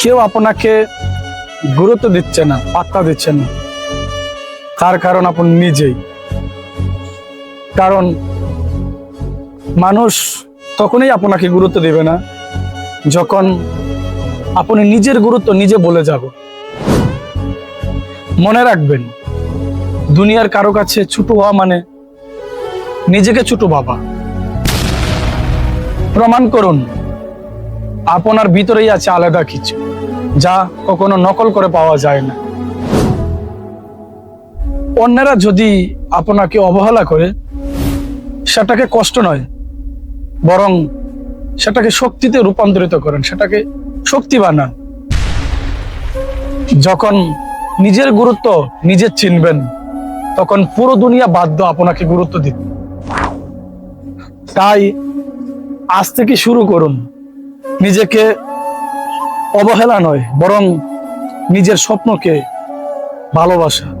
কেউ আপনাকে গুরুত্ব দিচ্ছে না, পাত্তা দিচ্ছে না। তার কারণ আপনি নিজেই। কারণ মানুষ তখনই আপনাকে গুরুত্ব দেবে না, যখন আপনি নিজের গুরুত্ব নিজে বলে যাব। মনে রাখবেন, দুনিয়ার কারও কাছে ছোট হওয়া মানে নিজেকে ছোট বাবা প্রমাণ করুন, আপনার ভিতরেই আছে আলাদা কিছু। যা কখনো নকল করে পাওয়া যায় না। অন্যরা যদি আপনাকে অবহেলা করে, সেটাকে কষ্ট নয়, বরং সেটাকে শক্তিতে রূপান্তরিত করেন, সেটাকে শক্তি বানান। যখন নিজের গুরুত্ব নিজে চিনবেন, তখন পুরো দুনিয়া বাধ্য আপনাকে গুরুত্ব দিতে তাই আজ থেকে শুরু করুন। নিজেকে অবহেলা নয় বরং নিজের স্বপ্নকে ভালোবাসা।